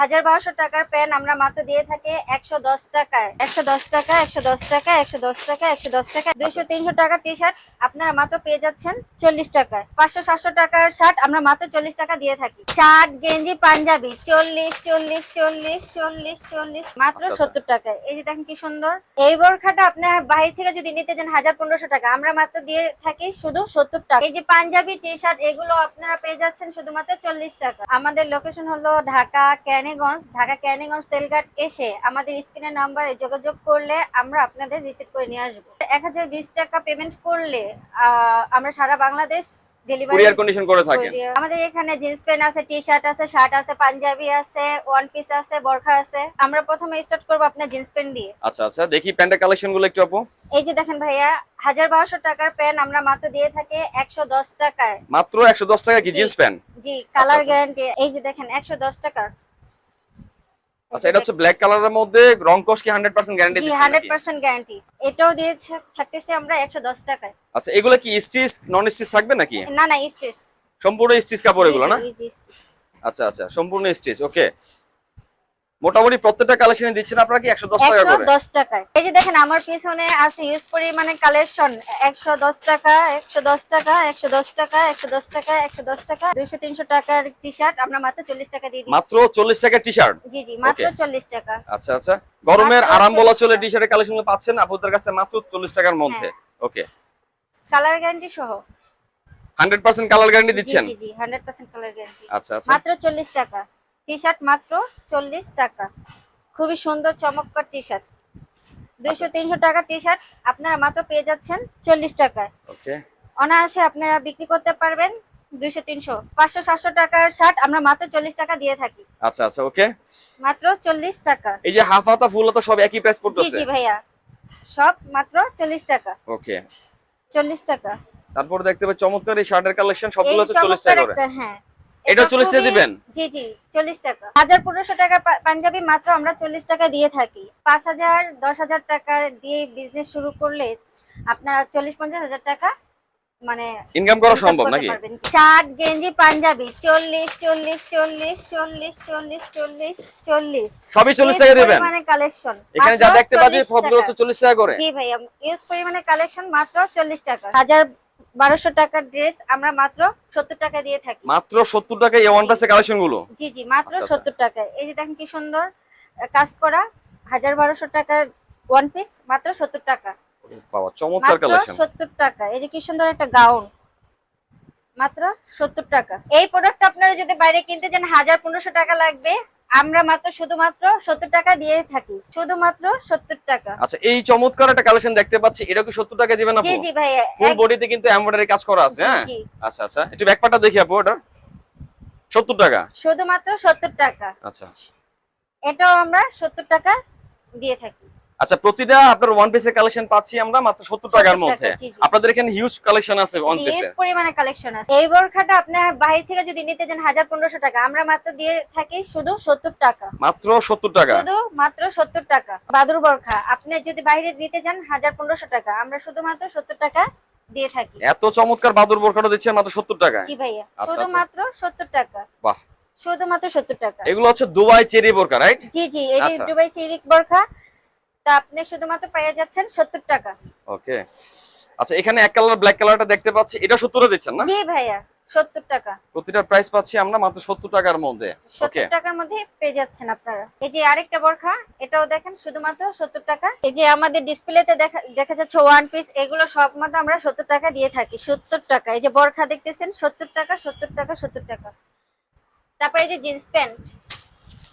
হাজার বারোশো টাকার প্যান আমরা মাত্র দিয়ে থাকি একশো দশ টাকায়। একশো দশ টাকা একশো দশ টাকা একশো দশ টাকা একশো দশ টাকা দুইশো তিনশো টাকা টি শার্ট আপনারা মাত্র পেয়ে যাচ্ছেন চল্লিশ টাকায়। পাঁচশো সাতশো টাকার শার্ট আমরা মাত্র চল্লিশ টাকা দিয়ে থাকি। শার্ট গেঞ্জি পাঞ্জাবি চল্লিশ চল্লিশ চল্লিশ চল্লিশ চল্লিশ মাত্র আচ্ছা, আচ্ছা। সত্তর টাকায়। এই যে দেখেন কি সুন্দর। এই বোরখাটা আপনার বাইরে থেকে যদি নিতে যান হাজার পনেরোশো টাকা। আমরা মাত্র দিয়ে থাকি শুধু সত্তর টাকা। এই যে পাঞ্জাবি টি শার্ট এগুলো আপনারা পেয়ে যাচ্ছেন শুধুমাত্র চল্লিশ টাকা। আমাদের লোকেশন হলো ঢাকা ক্যানিগঞ্জ ঢাকা ক্যানিগঞ্জ তেলঘাট এসে আমাদের স্ক্রিনের নাম্বারে যোগাযোগ করলে আমরা আপনাদের রিসিভ করে নিয়ে আসব। এক হাজার বিশ টাকা পেমেন্ট করলে আমরা সারা বাংলাদেশ কুরিয়ার কন্ডিশন করে থাকেন। আমাদের এখানে জিন্স প্যান্ট আছে টি শার্ট আছে শার্ট আছে পাঞ্জাবি আছে ওয়ান পিস আছে বোরখা আছে। আমরা প্রথমে স্টার্ট করব আপনার জিন্স প্যান্ট দিয়ে। আচ্ছা আচ্ছা দেখি প্যান্টের কালেকশনগুলো একটু আপু। এই যে দেখেন ভাইয়া হাজার বারোশো টাকার প্যান্ট আমরা মাত্র দিয়ে থাকি একশো দশ টাকায়। মাত্র একশো দশ টাকা কি জিন্স প্যান্ট জি কালার আচ্ছা। গ্যারান্টি এই যে দেখেন একশো দশ টাকার আচ্ছা এটা হচ্ছে ব্ল্যাক কালারের মধ্যে রং কস কি হান্ড্রেড পার্সেন্ট গ্যারান্টি জি দিচ্ছেন হান্ড্রেড নাকি? পার্সেন্ট গ্যারান্টি এটাও দিয়েছে থাক- থাকতেছে আমরা একশো দশ টাকায়। আচ্ছা এগুলো কি স্টিচ নন স্টিচ থাকবে নাকি? না না স্টিচ। সম্পূর্ণ স্টিচ কাপড় এগুলো না? আচ্ছা আচ্ছা সম্পূর্ণ স্টিচ ওকে মোটামুটি প্রত্যেকটা কালেকশনে দিচ্ছেন আপনারা কি একশো দশ টাকা করে? দশ টাকায়। এই যে দেখেন আমার পিছনে আছে ইউজ পরিমাণে কালেকশন একশো দশ টাকা একশো দশ টাকা একশো দশ টাকা একশো দশ টাকা একশো দশ টাকা দুইশো তিনশো টাকার টি শার্ট আমরা মাত্র চল্লিশ টাকা দিয়ে দিই মাত্র চল্লিশ টাকা টি শার্ট জি জি মাত্র Okay. চল্লিশ টাকা। আচ্ছা আচ্ছা। গরমের আরাম বলা চলে টি শার্টের কালেকশন পাচ্ছেন আপনাদের কাছে মাত্র চল্লিশ টাকার মধ্যে। ওকে কালার গ্যারান্টি সহ। হান্ড্রেড পার্সেন্ট কালার গ্যারান্টি দিচ্ছেন? জি জি জি হান্ড্রেড পার্সেন্ট কালার গ্যারান্টি আচ্ছা আচ্ছা। মাত্র চল্লিশ টাকা। টি শার্ট মাত্র চল্লিশ টাকা। খুবই সুন্দর চমৎকার টি শার্ট দুইশো তিনশো টাকা টি শার্ট আপনারা মাত্র পেয়ে যাচ্ছেন চল্লিশ টাকায়। অনায়াসে আপনারা বিক্রি করতে পারবেন দুইশো তিনশো। পাঁচশো সাতশো টাকার শার্ট আমরা মাত্র চল্লিশ টাকা দিয়ে থাকি। আচ্ছা আচ্ছা ওকে। মাত্র চল্লিশ টাকা। এই যে হাফ হাতা ফুল হাতা সব একই প্রাইস পড়তেছে? জি ভাইয়া। সব মাত্র চল্লিশ টাকা। ওকে। চল্লিশ টাকা। তারপর দেখতে পাই চমৎকার এই শার্টের কালেকশন সবগুলো হচ্ছে চল্লিশ টাকা হ্যাঁ। এটা এটা 40 টাকা দিবেন? জি জি চল্লিশ টাকা। হাজার পনেরোশো টাকা পাঞ্জাবি মাত্র আমরা চল্লিশ টাকা দিয়ে থাকি। পাঁচ হাজার দশ হাজার টাকা দিয়ে বিজনেস শুরু করলে আপনার চল্লিশ পঞ্চাশ হাজার টাকা মানে ইনকাম করা সম্ভব নাকি। শার্ট গেঞ্জি পাঞ্জাবি চল্লিশ চল্লিশ চল্লিশ চল্লিশ চল্লিশ চল্লিশ চল্লিশ। সবই চল্লিশ টাকা দিবেন? মানে কালেকশন এখানে যা দেখতে পাচ্ছি সবগুলো হচ্ছে চল্লিশ টাকা করে। জি ভাইয়া ইউজ পরিমাণে কালেকশন মাত্র চল্লিশ টাকা। হাজার বারোশো টাকার ড্রেস আমরা মাত্র সত্তর টাকা দিয়ে থাকি। মাত্র সত্তর টাকা এই ওয়ান প্লাসের কালেকশনগুলো? জি জি মাত্র আচ্ছা, আচ্ছা। সত্তর টাকায় এই যে দেখেন কি সুন্দর কাজ করা হাজার বারোশো টাকার ওয়ান পিস মাত্র সত্তর টাকা। বাবা চমৎকার মাত্র কালেকশন সত্তর টাকা। এই যে কি সুন্দর একটা গাউন মাত্র সত্তর টাকা। এই প্রোডাক্ট আপনারা যদি বাইরে কিনতে যান হাজার পনেরোশো টাকা লাগবে। আমরা মাত্র শুধুমাত্র সত্তর টাকা দিয়ে থাকি। শুধুমাত্র সত্তর টাকা। আচ্ছা এই চমৎকার একটা কালেকশন দেখতে পাচ্ছি। এটা কি সত্তর টাকা দিবেন জি জি ভাইয়া ফুল বডিতে কিন্তু এমব্রয়ডারি কাজ করা আছে হ্যাঁ? আচ্ছা আচ্ছা। একটু ব্যাকপাটা দেখি আপু এটা সত্তর টাকা? শুধুমাত্র সত্তর টাকা। আচ্ছা। এটাও আমরা সত্তর টাকা দিয়ে থাকি। আচ্ছা প্রতিটা আপনার ওয়ান পিসের কালেকশন পাচ্ছি আমরা মাত্র সত্তর টাকার মধ্যে। আপনাদের এখানে হিউজ কালেকশন আছে ওয়ান হিউজ পরিমাণে কালেকশন আছে। এই বোরখাটা আপনার বাইরে থেকে যদি নিতে যান হাজার পনেরোশো টাকা আমরা মাত্র দিয়ে থাকি শুধু সত্তর টাকা। মাত্র সত্তর টাকা। শুধু মাত্র সত্তর টাকা। বাদুর বোরখা আপনি যদি বাইরে নিতে যান হাজার পনেরোশো টাকা আমরা শুধুমাত্র সত্তর টাকা দিয়ে থাকি। এত চমৎকার বাদুর বোরখাটা দিচ্ছেন মাত্র সত্তর টাকা। জি ভাইয়া আচ্ছা, শুধুমাত্র সত্তর টাকা। বাহ। শুধুমাত্র সত্তর টাকা। এগুলো হচ্ছে দুবাই চেরি বোরকা রাইট জি জি এই আচ্ছা। দুবাই চিরিক বোরখা তা আপনি শুধুমাত্র পেয়ে যাচ্ছেন সত্তর টাকা। ওকে। আচ্ছা এখানে এক কালার ব্ল্যাক কালারটা দেখতে পাচ্ছি। এটা সত্তরে দিচ্ছেন না? জি ভাইয়া সত্তর টাকা। প্রতিটা প্রাইস পাচ্ছি আমরা মাত্র সত্তর টাকার মধ্যে। ওকে। সত্তর টাকার মধ্যে পেয়ে যাচ্ছেন আপনারা। এই যে আরেকটা বোরখা এটাও দেখেন শুধুমাত্র সত্তর টাকা। এই যে আমাদের ডিসপ্লেতে দেখা দেখা যাচ্ছে ওয়ান পিস এগুলো সব মতো আমরা সত্তর টাকা দিয়ে থাকি সত্তর টাকা। এই যে বোরখা দেখতেছেন সত্তর টাকা সত্তর টাকা সত্তর টাকা। তারপরে এই যে জিন্স প্যান্ট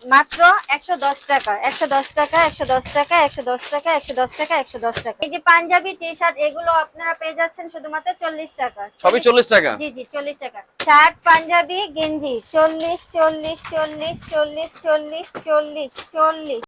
মাত্র একশো দশ টাকা একশো দশ টাকা একশো দশ টাকা একশো দশ টাকা একশো দশ টাকা একশো দশ টাকা। এই যে পাঞ্জাবি টি শার্ট এগুলো আপনারা পেয়ে যাচ্ছেন শুধুমাত্র চল্লিশ টাকা। সবই চল্লিশ টাকা? জি জি চল্লিশ টাকা। শার্ট পাঞ্জাবি গেঞ্জি চল্লিশ চল্লিশ চল্লিশ চল্লিশ চল্লিশ চল্লিশ চল্লিশ।